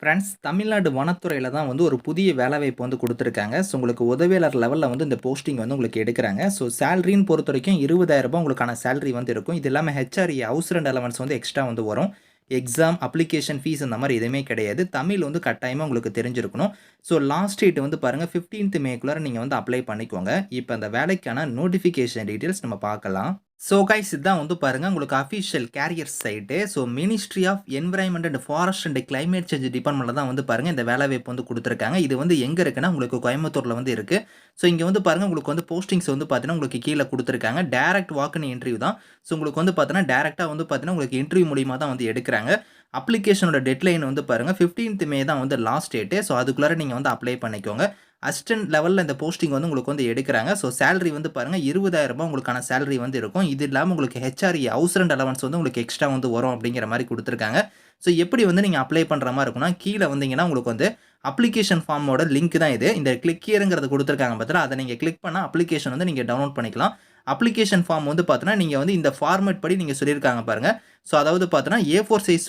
Friends Tamil Nadu வனத்துறையில் தான் வந்து ஒரு புதிய வேலைவாய்ப்பு வந்து கொடுத்துருக்காங்க. ஸோ உங்களுக்கு உதவியாளர் லெவலில் வந்து இந்த போஸ்டிங் வந்து உங்களுக்கு எடுக்கிறாங்க. ஸோ சேலரின்னு பொறுத்த வரைக்கும் இருபதாயிரரூபா உங்களுக்கான சேலரி வந்து இருக்கும். இது இல்லாமல் ஹெச்ஆர்இ ஹவுஸ் ரெண்ட் அலவன்ஸ் வந்து எக்ஸ்ட்ரா வந்து வரும். எக்ஸாம் அப்ளிகேஷன் ஃபீஸ் அந்த மாதிரி எதுவுமே கிடையாது. தமிழ் வந்து கட்டாயமாக உங்களுக்கு தெரிஞ்சிருக்கணும். ஸோ லாஸ்ட் டேட் வந்து பாருங்கள் ஃபிஃப்டீன்த் மேக்குள்ளார நீங்கள் வந்து அப்ளை பண்ணிக்கோங்க. இப்போ அந்த வேலைக்கான நோட்டிஃபிகேஷன் டீட்டெயில்ஸ் நம்ம பார்க்கலாம். ஸோ கைஸ் இதுதான் வந்து பாருங்கள் உங்களுக்கு official career site so ministry of environment and forest and climate change டிபார்ட்மெண்ட்டில் தான் வந்து பாருங்கள் இந்த வேலை வாய்ப்பு வந்து கொடுத்துருக்காங்க. இது வந்து எங்கே இருக்குன்னா உங்களுக்கு கோயம்புத்தூரில் வந்து இருக்குது ஸோ இங்கே வந்து பாருங்கள் உங்களுக்கு வந்து போஸ்டிங்ஸ் வந்து பார்த்தீங்கன்னா உங்களுக்கு கீழே கொடுத்துருக்காங்க. டேரக்ட் வாக்குன்னு இன்டர்வியூ தான். ஸோ உங்களுக்கு வந்து பார்த்தீங்கன்னா டேரெக்டாக வந்து பார்த்தீங்கன்னா உங்களுக்கு இன்டர்வியூ மூலியமாக தான் வந்து எடுக்கிறாங்க. அப்ளிகேஷனோட டெட்லைன் வந்து பாருங்கள் ஃபிஃப்டீன்த் மே தான் வந்து லாஸ்ட் டேட்டு ஸோ அதுக்குள்ளார நீங்கள் வந்து அப்ளை பண்ணிக்கோங்க. அசிஸ்டன்ட் லெவலில் இந்த போஸ்டிங் வந்து உங்களுக்கு வந்து எடுக்கிறாங்க. ஸோ சேலரி வந்து பாருங்கள் இருபதாயிரரூபா ரூபாய் உங்களுக்கான சேலரி வந்து இருக்கும். இது இல்லாமல் உங்களுக்கு ஹெச்ஆர்இ ஹவுஸ் அண்ட் அலவன்ஸ் வந்து உங்களுக்கு எக்ஸ்ட்ரா வந்து வரும் அப்படிங்கிற மாதிரி கொடுத்துருக்காங்க. ஸோ எப்படி வந்து நீங்கள் அப்ளை பண்ணுற மாதிரி இருக்கும்னா கீழே வந்தீங்கன்னா உங்களுக்கு வந்து அப்ளிகேஷன் ஃபார்மோட லிங்க் தான் இது. இந்த கிளிக் ஹியருங்கிறது கொடுத்துருக்காங்க பார்த்தா அதை நீங்கள் கிளிக் பண்ணால் அப்ளிகேஷன் வந்து நீங்கள் டவுன்லோட் பண்ணிக்கலாம். அப்ளிகேஷன் ஃபார்ம் வந்து பார்த்தீங்கன்னா நீங்கள் வந்து இந்த ஃபார்மேட் படி நீங்கள் சொல்லியிருக்காங்க பாருங்கள் ஸோ அதாவது பார்த்தீங்கன்னா ஏ ஃபோர் சைஸ்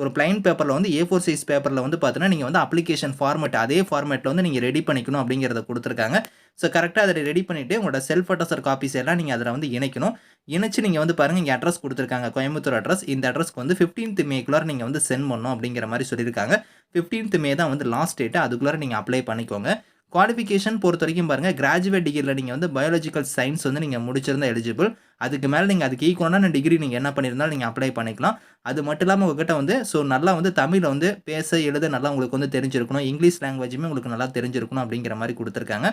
ஒரு பிளைன் பேப்பரில் வந்து ஏ ஃபோர் சைஸ் பேப்பரில் வந்து பார்த்தீங்கன்னா நீங்கள் வந்து அப்ளிகேஷன் ஃபார்மேட் அதே ஃபார்மேட்டில் வந்து நீங்கள் ரெடி பண்ணிக்கணும் அப்படிங்கிறத கொடுத்துருக்காங்க. ஸோ கரெக்டாக அதை ரெடி பண்ணிவிட்டு உங்களோட செல்ஃப் அட்ரஸர் காப்பீஸ் எல்லாம் நீங்கள் அதில் வந்து இணைக்கணும். இணைச்சு நீங்கள் வந்து பாருங்கள் இங்கே அட்ரஸ் கொடுத்துருக்காங்க கோயம்புத்தூர் அட்ரஸ் இந்த அட்ரஸ்க்கு வந்து ஃபிஃப்டீன்த் மேக்குள்ளார நீங்கள் வந்து சென்ட் பண்ணணும் அப்படிங்கிற மாதிரி சொல்லியிருக்காங்க. ஃபிஃப்டீன்த் மே தான் வந்து லாஸ்ட் டேட்டு அதுக்குள்ளார நீங்கள் அப்ளை பண்ணிக்கோங்க. குவாலிஃபிகேஷன் பொறுத்த வரைக்கும் பாருங்கள் கிராஜுவேட் டிகிரியில் நீங்கள் வந்து பயாலஜிக்கல் சயின்ஸ் வந்து நீங்கள் முடிச்சிருந்தால் எலிஜிபிள் அதுக்கு மேலே நீங்கள் அதுக்கு ஈக்குவலான டிகிரி நீங்கள் என்ன பண்ணியிருந்தாலும் நீங்கள் அப்ளை பண்ணிக்கலாம். அது மட்டும் இல்லாமல் உங்ககிட்ட வந்து ஸோ நல்லா வந்து தமிழில் வந்து பேச எழுத நல்லா உங்களுக்கு வந்து தெரிஞ்சிருக்கணும். இங்கிலீஷ் லாங்குவேஜுமே உங்களுக்கு நல்லா தெரிஞ்சிருக்கணும் அப்படிங்கிற மாதிரி கொடுத்துருக்காங்க.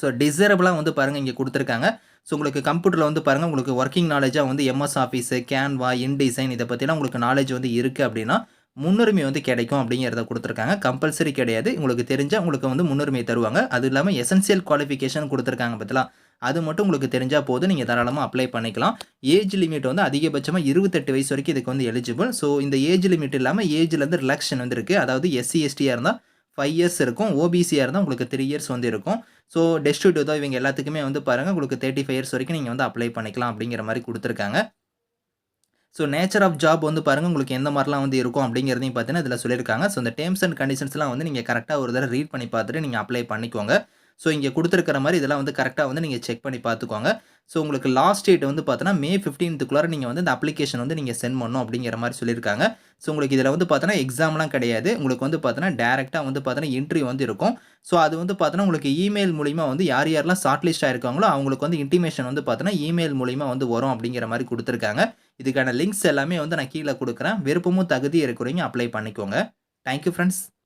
ஸோ டிசரபிளாக வந்து பாருங்கள் இங்கே கொடுத்துருக்காங்க. ஸோ உங்களுக்கு கம்ப்யூட்டரில் வந்து பாருங்கள் உங்களுக்கு ஒர்க்கிங் நாலேஜாக வந்து MS office Canva in design இதை பற்றிலாம் உங்களுக்கு நாலேஜ் வந்து இருக்குது அப்படின்னா முன்னுரிமை வந்து கிடைக்கும் அப்படிங்கிறத கொடுத்துருக்காங்க. கம்பல்சரி கிடையாது. உங்களுக்கு தெரிஞ்சால் உங்களுக்கு வந்து முன்னுரிமை தருவாங்க. அது இல்லாமல் எசென்சியல் குவாலிஃபிகேஷன் கொடுத்துருக்காங்க பார்த்தலாம் அது மட்டும் உங்களுக்கு தெரிஞ்சால் போதும். நீங்கள் தாராளமாக அப்ளை பண்ணிக்கலாம். ஏஜ் லிமிட் வந்து அதிகபட்சமாக இருபத்தெட்டு வயசு வரைக்கும் இதுக்கு வந்து எலிஜிபிள் ஸோ இந்த ஏஜ் லிமிட் இல்லாமல் ஏஜ்லேருந்து ரிலாக்ஷன் வந்து இருக்குது அதாவது எஸ்சி எஸ்டியாக இருந்தால் ஃபைவ் இயர்ஸ் இருக்கும். ஓபிசியாக இருந்தால் உங்களுக்கு த்ரீ இயர்ஸ் வந்து இருக்கும். ஸோ டெஸ்டியூட் தான் இவங்க எல்லாத்துக்குமே வந்து பாருங்கள் உங்களுக்கு தேர்ட்டி ஃபைவ் இயர்ஸ் வரைக்கும் நீங்கள் வந்து அப்ளை பண்ணிக்கலாம் அப்படிங்கிற மாதிரி கொடுத்துருக்காங்க. ஸோ நேச்சர் ஆஃப் ஜாப் வந்து பாருங்கள் உங்களுக்கு எந்த மாதிரிலாம் வந்து இருக்கும் அப்படிங்கிறதையும் பார்த்தீங்கன்னா இதில் சொல்லியிருக்காங்க. ஸோ இந்த டேர்ம்ஸ் அண்ட் கண்டிஷன்ஸ்லாம் வந்து நீங்கள் கரெக்டாக ஒரு தடவை ரீட் பண்ணி பார்த்துட்டு நீங்கள் அப்ளை பண்ணிக்கோங்க. ஸோ இங்கே கொடுத்துருக்கிற மாதிரி இதெல்லாம் வந்து கரெக்டாக வந்து நீங்கள் செக் பண்ணி பார்த்துக்கோங்க. ஸோ உங்களுக்கு லாஸ்ட் டேட் வந்து பார்த்தோன்னா மே ஃபிஃப்டீன்த்துக்குள்ளார நீங்கள் வந்து இந்த அப்ளிகேஷன் வந்து நீங்கள் சென்ட் பண்ணணும் அப்படிங்கிற மாதிரி சொல்லியிருக்காங்க. ஸோ உங்களுக்கு இதில் வந்து பார்த்தோன்னா எக்ஸாம்லாம் கிடையாது. உங்களுக்கு வந்து பார்த்தோன்னா டேரெக்டாக வந்து பார்த்தோன்னா இன்ட்ரி வந்து இருக்கும். ஸோ அது வந்து பார்த்தோன்னா உங்களுக்கு இமெயில் மூலிமா வந்து யார் யாரெல்லாம் ஷார்ட் லிஸ்ட் ஆயிருக்காங்களோ அவங்களுக்கு வந்து இன்டிமேஷன் வந்து பார்த்தோன்னா இமெயில் மூலிமா வந்து வரும் அப்படிங்கிற மாதிரி கொடுத்துருக்காங்க. இதுக்கான லிங்க்ஸ் எல்லாமே வந்து நான் கீழே கொடுக்குறேன். விருப்பமும் தகுதி இருக்கிறவங்க அப்ளை பண்ணிக்கோங்க. Thank you friends